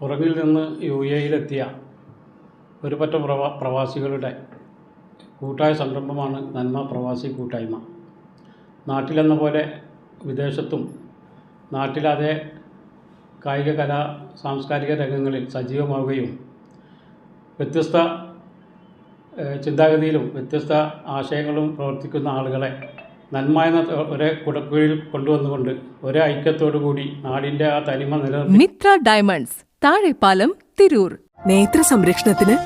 പുറകിൽ നിന്ന് യു എയിലെത്തിയ ഒരു പറ്റ പ്രവാ പ്രവാസികളുടെ കൂട്ടായ സംരംഭമാണ് നന്മ പ്രവാസി കൂട്ടായ്മ. നാട്ടിലെന്ന പോലെ വിദേശത്തും നാട്ടിലതേ കായിക കലാ സാംസ്കാരിക രംഗങ്ങളിൽ സജീവമാവുകയും വ്യത്യസ്ത ചിന്താഗതിയിലും വ്യത്യസ്ത ആശയങ്ങളും പ്രവർത്തിക്കുന്ന ആളുകളെ നന്മ എന്ന ഒരേ കുടക്കീഴിൽ കൊണ്ടുവന്നുകൊണ്ട് ഒരേ ഐക്യത്തോടു കൂടി നാടിന്റെ ആ തനിമ നിലനിർത്തി മിത്ര ഡയമണ്ട്സ് താഴെപ്പാലം തിരൂർ. നേത്ര സംരക്ഷണത്തിന്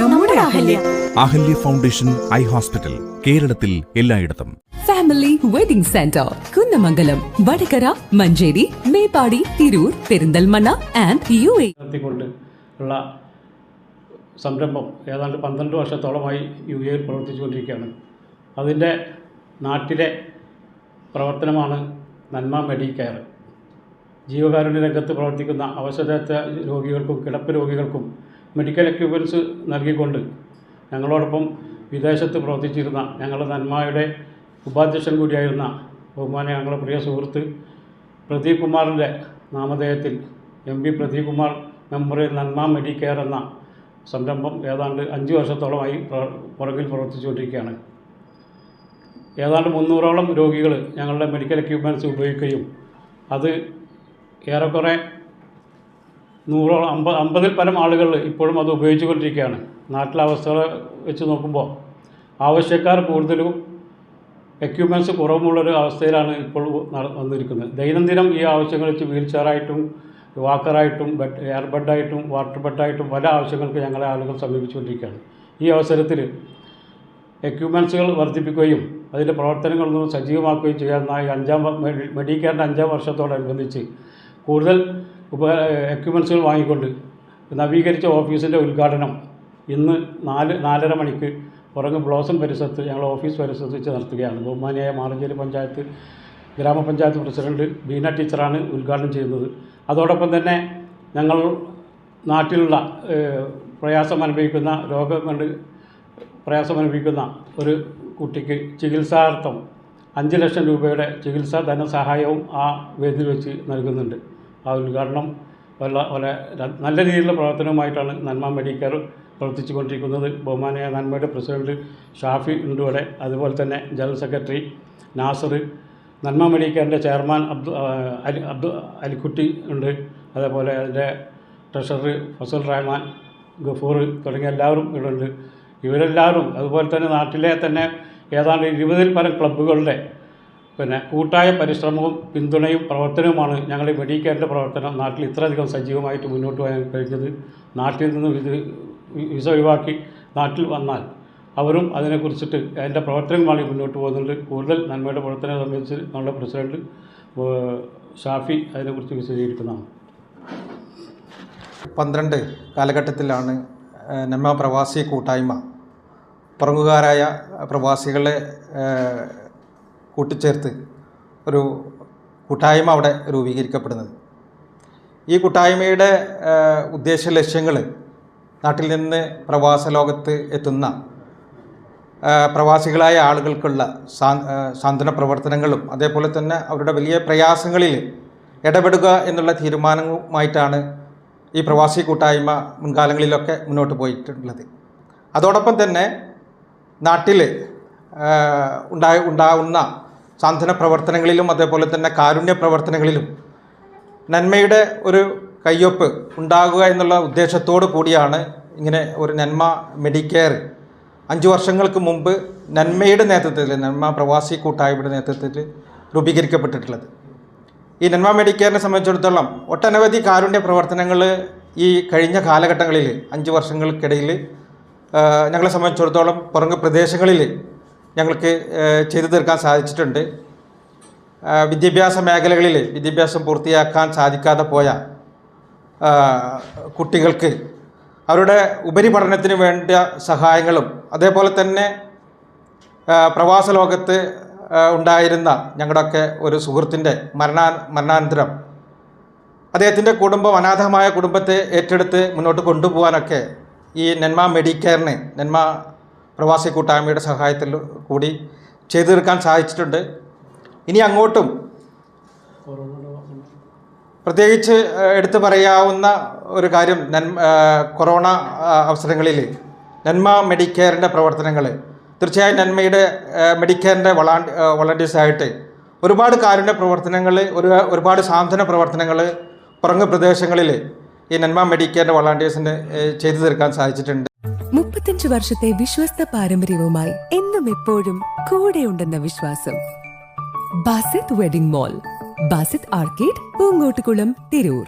നമ്മുടെ Ahalya. Ahalya. Foundation eye hospital കേരളത്തിൽ എല്ലായിടത്തും. Family wedding centre Kunnamangalam Vadakara Manjeri Meppadi Tirur Perinthalmanna and U A. ഉള്ള സംരംഭം ഏതാണ്ട് പന്ത്രണ്ട് വർഷത്തോളമായി യു എയിൽ പ്രവർത്തിച്ചുകൊണ്ടിരിക്കുകയാണ്. അതിന്റെ നാട്ടിലെ പ്രവർത്തനമാണ് നന്മ മെഡിക്കെയർ ജീവകാരുണ്യ രംഗത്ത് പ്രവർത്തിക്കുന്ന അവശത രോഗികൾക്കും കിടപ്പ് രോഗികൾക്കും മെഡിക്കൽ എക്യുപ്മെന്റ്സ് നൽകിക്കൊണ്ട് ഞങ്ങളോടൊപ്പം വിദേശത്ത് പ്രവർത്തിച്ചിരുന്ന ഞങ്ങളുടെ നന്മയുടെ ഉപാധ്യക്ഷൻ കൂടിയായിരുന്ന ബഹുമാന ഞങ്ങളുടെ പ്രിയ സുഹൃത്ത് പ്രദീപ് കുമാറിന്റെ നാമധേയത്തിൽ M P Pradeep Kumar memorial Nanma Medicare എന്ന സംരംഭം ഏതാണ്ട് അഞ്ച് വർഷത്തോളമായി പുറകിൽ പ്രവർത്തിച്ചുകൊണ്ടിരിക്കുകയാണ്. ഏതാണ്ട് മുന്നൂറോളം രോഗികൾ ഞങ്ങളുടെ മെഡിക്കൽ എക്യുപ്മെന്റ്സ് ഉപയോഗിക്കുകയും അത് ഏറെക്കുറെ നൂറോളം അമ്പ അമ്പതിൽ പരം ആളുകൾ ഇപ്പോഴും അത് ഉപയോഗിച്ചുകൊണ്ടിരിക്കുകയാണ്. നാട്ടിലെ അവസ്ഥകൾ വെച്ച് നോക്കുമ്പോൾ ആവശ്യക്കാർ കൂടുതലും എക്യുപ്മെന്റ്സ് കുറവുമുള്ളൊരു അവസ്ഥയിലാണ് ഇപ്പോൾ വന്നിരിക്കുന്നത്. ദൈനംദിനം ഈ ആവശ്യങ്ങൾ വെച്ച് വീൽ ചെയറായിട്ടും വാക്കറായിട്ടും ബെഡ് എയർ ബെഡായിട്ടും വാട്ടർ ബെഡായിട്ടും പല ആവശ്യങ്ങൾക്ക് ഞങ്ങളെ ആളുകൾ സമീപിച്ചുകൊണ്ടിരിക്കുകയാണ്. ഈ അവസരത്തിൽ എക്യുപ്മെൻസുകൾ വർദ്ധിപ്പിക്കുകയും അതിന്റെ പ്രവർത്തനങ്ങളൊന്നും സജീവമാക്കുകയും ചെയ്യാവുന്ന ഈ അഞ്ചാം മെഡിക്കെയറിന്റെ അഞ്ചാം വർഷത്തോടനുബന്ധിച്ച് കൂടുതൽ ഉപ എക്യുപ്മെന്റ്സുകൾ വാങ്ങിക്കൊണ്ട് നവീകരിച്ച ഓഫീസിന്റെ ഉദ്ഘാടനം ഇന്ന് നാല് നാലര മണിക്ക് പുറങ്ങ് ബ്ലോസം പരിസരത്ത് ഞങ്ങൾ ഓഫീസ് പരിസരത്ത് വെച്ച് നടത്തുകയാണ്. ബഹുമാനിയായ മാറഞ്ചേരി പഞ്ചായത്ത് ഗ്രാമപഞ്ചായത്ത് പ്രസിഡന്റ് ബീന ടീച്ചറാണ് ഉദ്ഘാടനം ചെയ്യുന്നത്. അതോടൊപ്പം തന്നെ ഞങ്ങൾ നാട്ടിലുള്ള പ്രയാസം അനുഭവിക്കുന്ന രോഗം പ്രയാസം അനുഭവിക്കുന്ന ഒരു കുട്ടിക്ക് ചികിത്സാർത്ഥം അഞ്ച് ലക്ഷം രൂപയുടെ ചികിത്സാ ധനസഹായവും ആ വേദിയിൽ വെച്ച് നൽകുന്നുണ്ട്. ആ ഉദ്ഘാടനം വളരെ നല്ല രീതിയിലുള്ള പ്രവർത്തനവുമായിട്ടാണ് നന്മ മെഡിക്കൽ പ്രവർത്തിച്ചു കൊണ്ടിരിക്കുന്നത് ബഹുമാനായ നന്മയുടെ പ്രസിഡന്റ് ഷാഫി ഉണ്ട് അതുപോലെ തന്നെ ജനറൽ സെക്രട്ടറി നാസർ നന്മ മെഡിക്കലിന്റെ ചെയർമാൻ അബ്ദു അലി അബ്ദു അലിക്കുട്ടി ഉണ്ട്. അതേപോലെ അതിന്റെ ട്രഷറർ ഫസൽ റഹ്മാൻ ഗഫൂർ തുടങ്ങിയ എല്ലാവരും ഇവിടെ ഉണ്ട് ഇവരെല്ലാവരും അതുപോലെ തന്നെ നാട്ടിലെ തന്നെ ഏതാണ്ട് ഇരുപതിൽ പരം ക്ലബ്ബുകളുടെ പിന്നെ കൂട്ടായ പരിശ്രമവും പിന്തുണയും പ്രവർത്തനവുമാണ് ഞങ്ങൾ മെഡി കെയറിന്റെ പ്രവർത്തനം. നാട്ടിൽ ഇത്രയധികം സജീവമായിട്ട് മുന്നോട്ട് പോകാൻ കഴിഞ്ഞത്. നാട്ടിൽ നിന്നും ഇത് വിസ ഒഴിവാക്കി നാട്ടിൽ വന്നാൽ അവരും അതിനെക്കുറിച്ചിട്ട് അതിന്റെ പ്രവർത്തനങ്ങളുമായി മുന്നോട്ട് പോകുന്നുണ്ട്. കൂടുതൽ നന്മയുടെ പ്രവർത്തനം സംബന്ധിച്ച് നമ്മുടെ പ്രസിഡന്റ് ഷാഫി അതിനെക്കുറിച്ച് വിശദീകരിക്കുന്നതാണ്. പന്ത്രണ്ട് കാലഘട്ടത്തിലാണ് നമ്മ പ്രവാസി കൂട്ടായ്മ പുറങ്ങുകാരായ പ്രവാസികളെ കൂട്ടിച്ചേർത്ത് ഒരു കൂട്ടായ്മ അവിടെ രൂപീകരിക്കപ്പെടുന്നത്. ഈ കൂട്ടായ്മയുടെ ഉദ്ദേശ ലക്ഷ്യങ്ങൾ നാട്ടിൽ നിന്ന് പ്രവാസ ലോകത്ത് എത്തുന്ന പ്രവാസികളായ ആളുകൾക്കുള്ള സാന്ത്വന പ്രവർത്തനങ്ങളും അതേപോലെ തന്നെ അവരുടെ വലിയ പ്രയാസങ്ങളിൽ ഇടപെടുക എന്നുള്ള തീരുമാനവുമായിട്ടാണ് ഈ പ്രവാസി കൂട്ടായ്മ മുൻകാലങ്ങളിലൊക്കെ മുന്നോട്ട് പോയിട്ടുള്ളത്. അതോടൊപ്പം തന്നെ നാട്ടിൽ ഉണ്ടായ ഉണ്ടാവുന്ന സാന്ത്വന പ്രവർത്തനങ്ങളിലും അതേപോലെ തന്നെ കാരുണ്യ പ്രവർത്തനങ്ങളിലും നന്മയുടെ ഒരു കയ്യൊപ്പ് ഉണ്ടാകുക എന്നുള്ള ഉദ്ദേശത്തോടു കൂടിയാണ് ഇങ്ങനെ ഒരു നന്മ മെഡിക്കെയർ അഞ്ച് വർഷങ്ങൾക്ക് മുമ്പ് നന്മയുടെ നേതൃത്വത്തിൽ നന്മ പ്രവാസി കൂട്ടായ്മയുടെ നേതൃത്വത്തിൽ രൂപീകരിക്കപ്പെട്ടിട്ടുള്ളത്. ഈ നന്മ മെഡിക്കെയറിനെ സംബന്ധിച്ചിടത്തോളം ഒട്ടനവധി കാരുണ്യ പ്രവർത്തനങ്ങൾ ഈ കഴിഞ്ഞ കാലഘട്ടങ്ങളിൽ അഞ്ച് വർഷങ്ങൾക്കിടയിൽ ഞങ്ങളെ സംബന്ധിച്ചിടത്തോളം പുറങ്ങ് പ്രദേശങ്ങളിൽ ഞങ്ങൾക്ക് ചെയ്തു തീർക്കാൻ സാധിച്ചിട്ടുണ്ട്. വിദ്യാഭ്യാസ മേഖലകളിൽ വിദ്യാഭ്യാസം പൂർത്തിയാക്കാൻ സാധിക്കാതെ പോയ കുട്ടികൾക്ക് അവരുടെ ഉപരിപഠനത്തിന് വേണ്ട സഹായങ്ങളും അതേപോലെ തന്നെ പ്രവാസ ലോകത്ത് ഉണ്ടായിരുന്ന ഞങ്ങളുടെയൊക്കെ ഒരു സുഹൃത്തിന്റെ മരണാ മരണാനന്തരം അദ്ദേഹത്തിന്റെ കുടുംബം അനാഥമായ കുടുംബത്തെ ഏറ്റെടുത്ത് മുന്നോട്ട് കൊണ്ടുപോകാനൊക്കെ ഈ നെന്മ മെഡിക്കെയറിന് നെന്മ പ്രവാസി കൂട്ടായ്മയുടെ സഹായത്തിൽ കൂടി ചെയ്തു തീർക്കാൻ സാധിച്ചിട്ടുണ്ട്. ഇനി അങ്ങോട്ടും പ്രത്യേകിച്ച് എടുത്തു പറയാവുന്ന ഒരു കാര്യം ഏഹ്, കൊറോണ അവസരങ്ങളിൽ നന്മ മെഡിക്കെയറിന്റെ പ്രവർത്തനങ്ങൾ തീർച്ചയായും നന്മയുടെ മെഡിക്കെയറിന്റെ വളാ വളണ്ടിയേഴ്സായിട്ട് ഒരുപാട് കാരുണ്യ പ്രവർത്തനങ്ങൾ ഒരു ഒരുപാട് സാന്ത്വന പ്രവർത്തനങ്ങൾ പുറങ്ങ് പ്രദേശങ്ങളിൽ ഈ നന്മ മെഡിക്കെയറിന്റെ വളണ്ടിയേഴ്സിന് ചെയ്തു തീർക്കാൻ സാധിച്ചിട്ടുണ്ട്. മുപ്പത്തഞ്ച് വർഷത്തെ വിശ്വസ്ത പാരമ്പര്യവുമായി എന്നും എപ്പോഴും കൂടെയുണ്ടെന്ന വിശ്വാസം. Basith wedding mall Basith arcade Poongottukulam Tirur.